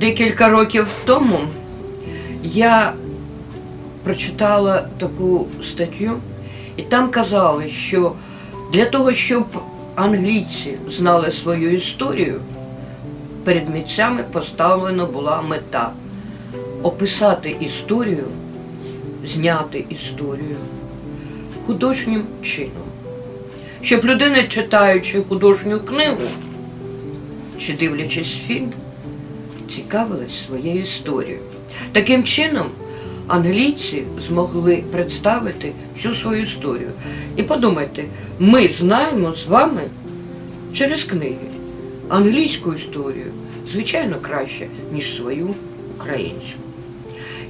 Декілька років тому я прочитала таку статтю, і там казали, що для того, щоб англійці знали свою історію, перед митцями поставлена була мета описати історію, зняти історію художнім чином. Щоб людина, читаючи художню книгу чи дивлячись фільм, цікавилась своєю історією. Таким чином, англійці змогли представити всю свою історію. І подумайте, ми знаємо з вами через книги англійську історію, звичайно, краще, ніж свою українську.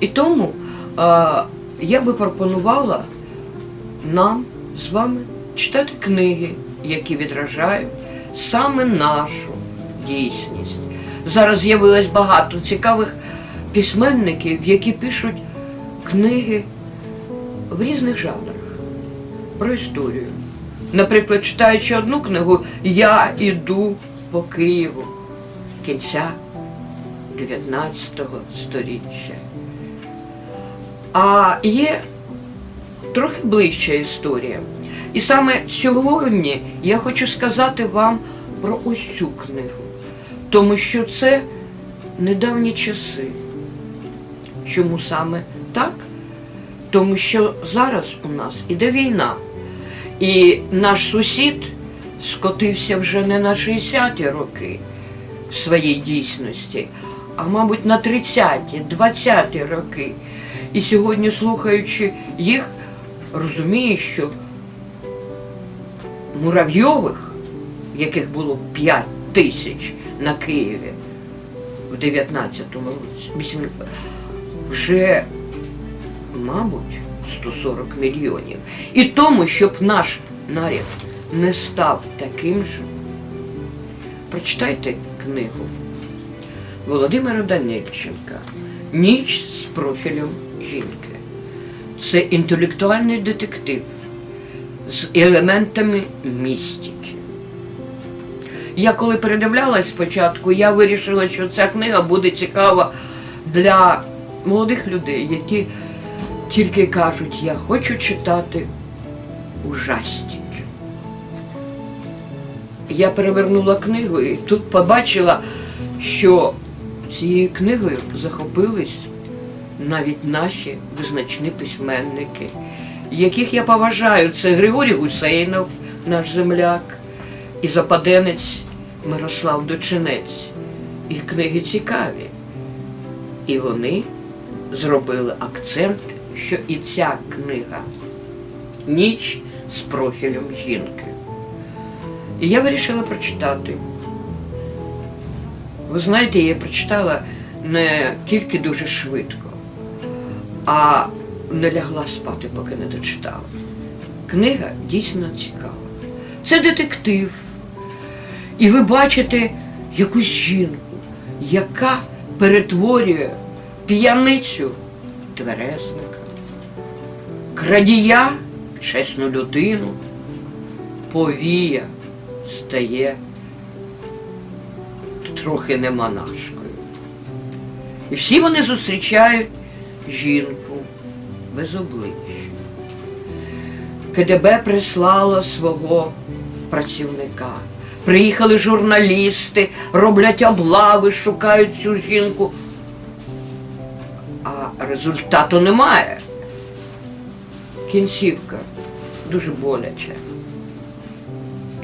І тому а, я би пропонувала нам з вами читати книги, які відражають саме нашу дійсність. Зараз з'явилось багато цікавих письменників, які пишуть книги в різних жанрах про історію. Наприклад, читаючи одну книгу, я іду по Києву кінця 19 століття. А є трохи ближча історія. І саме сьогодні я хочу сказати вам про ось цю книгу, тому що це недавні часи. Чому саме так? Тому що зараз у нас іде війна, і наш сусід скотився вже не на 60-ті роки в своїй дійсності, а мабуть на 30-ті, 20-ті роки. І сьогодні, слухаючи їх, розумію, що Муравйових, яких було 5 тисяч на Києві в 19-му році, 18, вже, мабуть, 140 мільйонів. І тому, щоб наш наряд не став таким же, прочитайте книгу Володимира Данильченка Ніч з профілем жінки. Це інтелектуальний детектив з елементами містики. Я коли передивлялась спочатку, я вирішила, що ця книга буде цікава для молодих людей, які тільки кажуть, я хочу читати ужастики. Я перевернула книгу і тут побачила, що цією книгою захопились навіть наші визначні письменники, яких я поважаю. Це Григорій Гусейнов, наш земляк, і западенець Мирослав Дочинець. Їх книги цікаві. І вони зробили акцент, що і ця книга Ніч з профілем жінки. І я вирішила прочитати. Ви знаєте, я прочитала не тільки дуже швидко, а не лягла спати, поки не дочитала. Книга дійсно цікава. Це детектив. І ви бачите якусь жінку, яка перетворює п'яницю тверезника, крадія чесну людину, повія стає трохи не монашкою. І всі вони зустрічають жінку без обличчя. КДБ прислало свого працівника. Приїхали журналісти, роблять облави, шукають цю жінку. А результату немає. Кінцівка дуже боляча.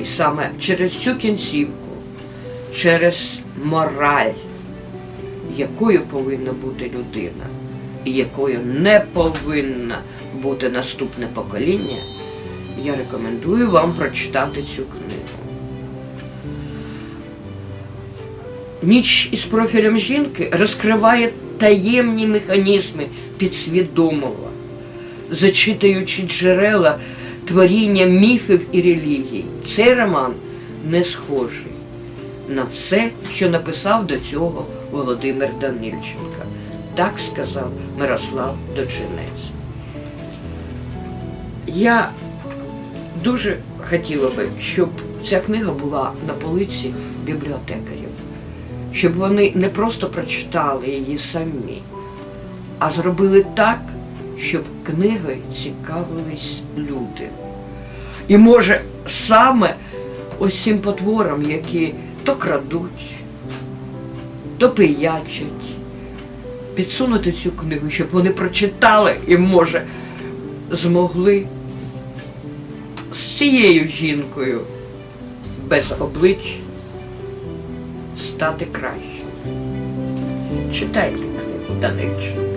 І саме через цю кінцівку, через мораль, якою повинна бути людина і якою не повинна бути наступне покоління, я рекомендую вам прочитати цю книгу. Ніч із профілем жінки розкриває таємні механізми підсвідомого, зачитуючи джерела творіння міфів і релігій. Цей роман не схожий на все, що написав до цього Володимир Данильченка. Так сказав Мирослав Дочинець. Я дуже хотіла би, щоб ця книга була на полиці бібліотекарів, щоб вони не просто прочитали її самі, а зробили так, щоб книгою цікавились люди. І може саме ось цим потворам, які то крадуть, то пиячать, підсунути цю книгу, щоб вони прочитали і, може, змогли з цією жінкою без облич стати краще. Читайте книгу Данильченка.